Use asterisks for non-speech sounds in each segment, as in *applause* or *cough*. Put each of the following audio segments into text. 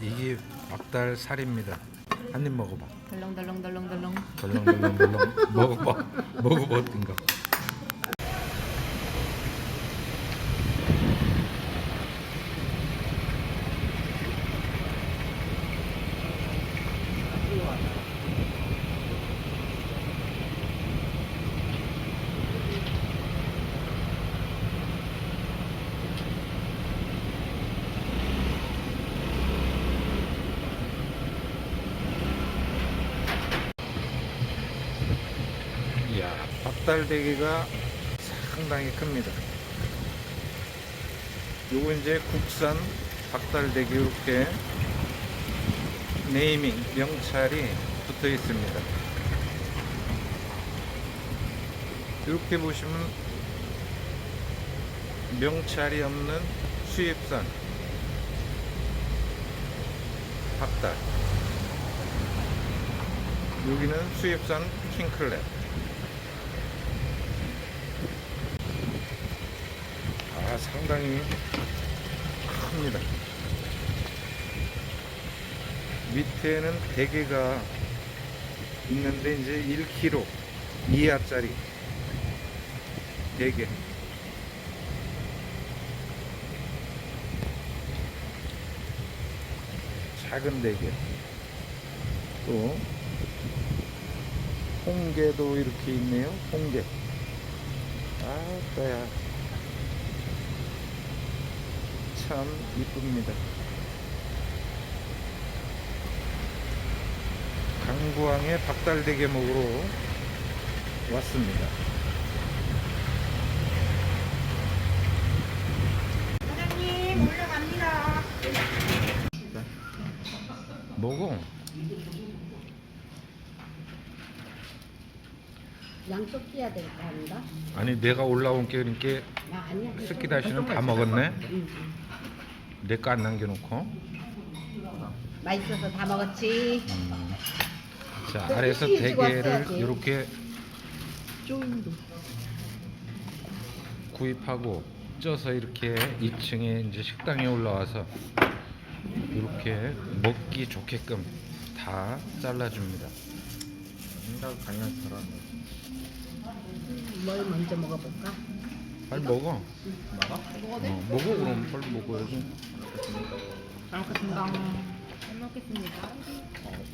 이게 박달 살입니다. 한 입 먹어봐. 덜렁덜렁덜렁덜렁. 덜렁덜렁덜렁 먹어봐. 먹어봐 어떤가. 이야, 박달대게가 상당히 큽니다. 요거 이제 국산 박달대게 이렇게 네이밍 명찰이 붙어 있습니다. 이렇게 보시면 명찰이 없는 수입산 박달. 여기는 수입산 킹클랩. 아, 상당히 큽니다. 밑에는 대게가 있는데 이제 1kg 이하짜리 대게. 작은 대게. 또 홍게도 이렇게 있네요. 홍게. 아따야. 참 이쁩니다. 강구항의 박달대게 먹으러 왔습니다. 사장님 올라갑니다. 먹어. 양쪽 끼야 될 거 아닌가? 아니 내가 올라온 게 그러니까 나 아니야. 스키 다시는 다 먹었네. 응. 내 거 안 남겨놓고. 맛있어서 다 먹었지. 음. 자그 아래에서 대게를 왔어야지. 이렇게 쫀도. 구입하고 쪄서 이렇게 2층에 이제 식당에 올라와서 이렇게 먹기 좋게끔 다 잘라줍니다. 생각 강한 사람. 뭘 먼저 먹어볼까? 빨리 먹어. 먹어도 어, 먹어 그럼 빨리 먹어야지. 잘 먹겠습니다. 잘 먹겠습니다.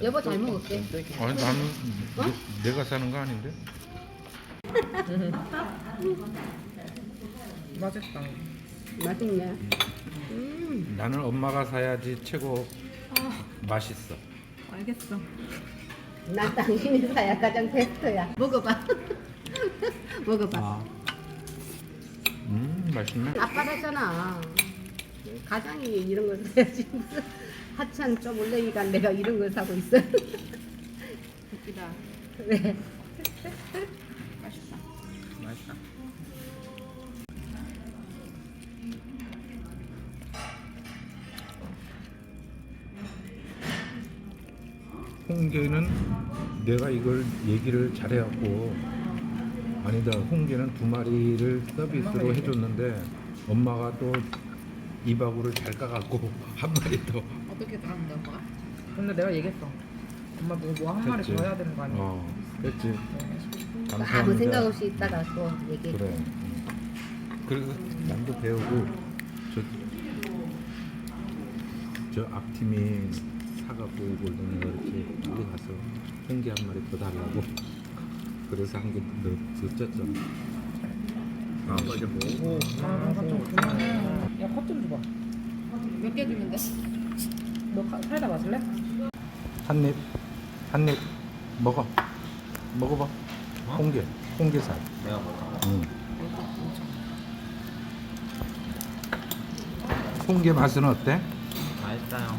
여보 잘 먹을게. 아니 나는 내, 내가 사는 거 아닌데? *laughs* 맛있다. 맛있네. 음. 나는 엄마가 사야지 최고 아, 맛있어. 알겠어. 난 당신이 사야 가장 베스트야. 먹어봐. *laughs* 먹어봐. 아. 음 맛있네. 아빠라잖아. 가장이 이런 걸 사야지. *laughs* 하찮은 좀 올레기가 내가 이런 걸 사고 있어. *laughs* 웃기다. 왜? 맛있다. 맛있다. 홍게는 내가 이걸 얘기를 잘해갖고 아니다 홍게는 두 마리를 서비스로 해줬는데 엄마가 또 이바구를 잘 까갖고 *laughs* 한 마리 더 어떻게 다 한다, 엄마가? 근데 내가 얘기했어. 엄마 뭐뭐한 마리. 더 해야 되는 거 아니야? 어, 그랬지 감사합니다 아무 생각 없이 있다가 또 얘기해. 그래. 그래서 남도 배우고 저, 저 앞팀이 사갖고 이걸 내가 이렇게 빨리 가서 홍게 한 마리 더 달라고 그래서 한 개더 쪘잖아. 아, 이제 오, 아, 좀 그만해. 야, 컵 좀 줘봐. 몇 개 주면 돼? 너 가- 사이다 마실래? 한 입, 한 입 먹어, 먹어봐. 홍게, 홍게살. 내가 먹어. 응. 홍게 맛은 어때? 맛있어요.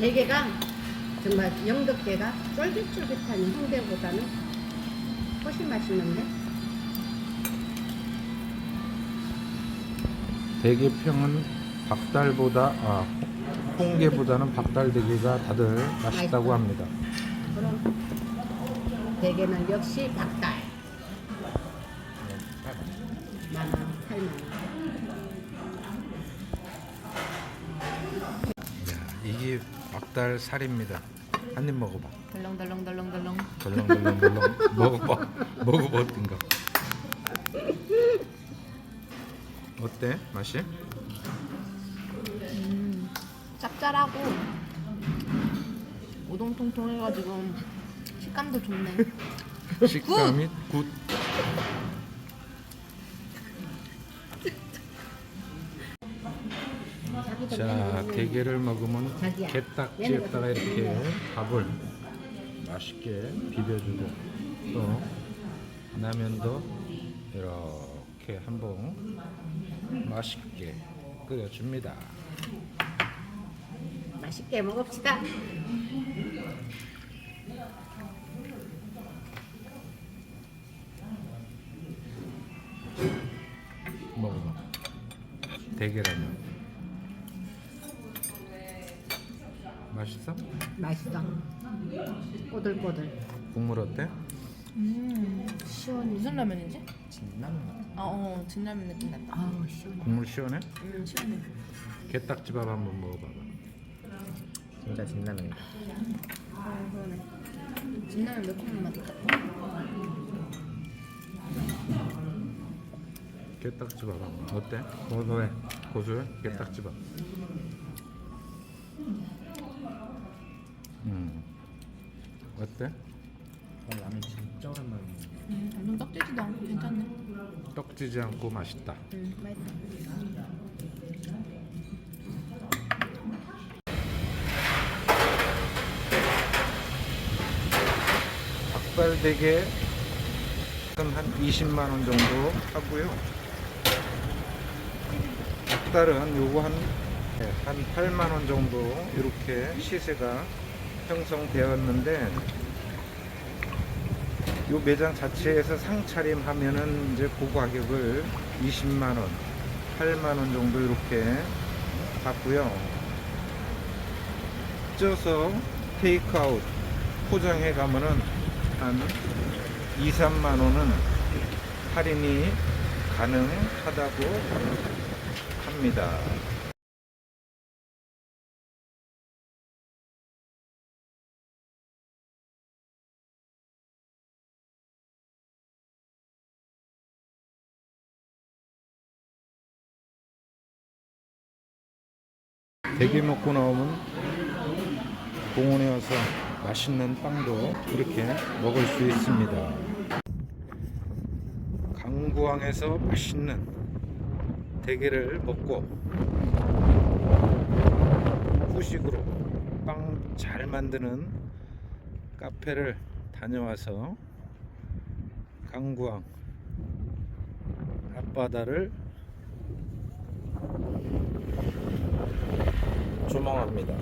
대게가 정말 영덕게가 쫄깃쫄깃한 홍게보다는 훨씬 맛있는데? 대게평은 박달보다 아 홍게보다는 박달대게가 다들 맛있다고 합니다. 그럼 대게는 역시 박달. 만 원 팔만 원 막달 살입니다. 한 입 먹어봐. 덜렁덜렁덜렁덜렁. 덜렁덜렁덜렁 먹어봐. 먹어봐 어떤가. 어때 맛이? 음, 짭짤하고 오동통통해가지고 식감도 좋네. 식감이 굿. 자 대게를 먹으면. 게딱지에다가 이렇게 밥을 맛있게 비벼주고 또 라면도 이렇게 한번 맛있게 끓여줍니다. 맛있게 먹읍시다. 먹어봐. 대게라면 맛있어? 맛있어. 꼬들꼬들. 국물 어때? 음, 시원. 무슨 라면이지? 진라면 같은 아, 어, 진라면 느낌 난다. 아우 시원해. 국물 시원해? 음, 시원해. 게딱지밥 한번 먹어봐봐. 진짜 진라면 아, 그러네. 진라면 매콤한 맛 있다. 게딱지밥 한번 어때? 고소해. 고소해? 게딱지밥. 음. 어때? 어, 라면 진짜 오랜만에 먹네. 음, 엄청 떡지지도 않고 괜찮네. 떡지지 않고 맛있다. 음, 맛있어. 닭발대게 한 20만 원 정도 하고요. 닭달은 요거 한, 네, 한 8만 원 정도 이렇게 시세가 형성되었는데 요 매장 자체에서 상차림 하면은 이제 그 가격을 20만 원, 8만 원 정도 이렇게 받고요. 쪄서 테이크아웃 포장해 가면은 한 2, 3만 원은 할인이 가능하다고 합니다. 대게 먹고 나오면 공원에 와서 맛있는 빵도 이렇게 먹을 수 있습니다. 강구항에서 맛있는 대게를 먹고 후식으로 빵 잘 만드는 카페를 다녀와서 강구항 앞바다를 조망합니다.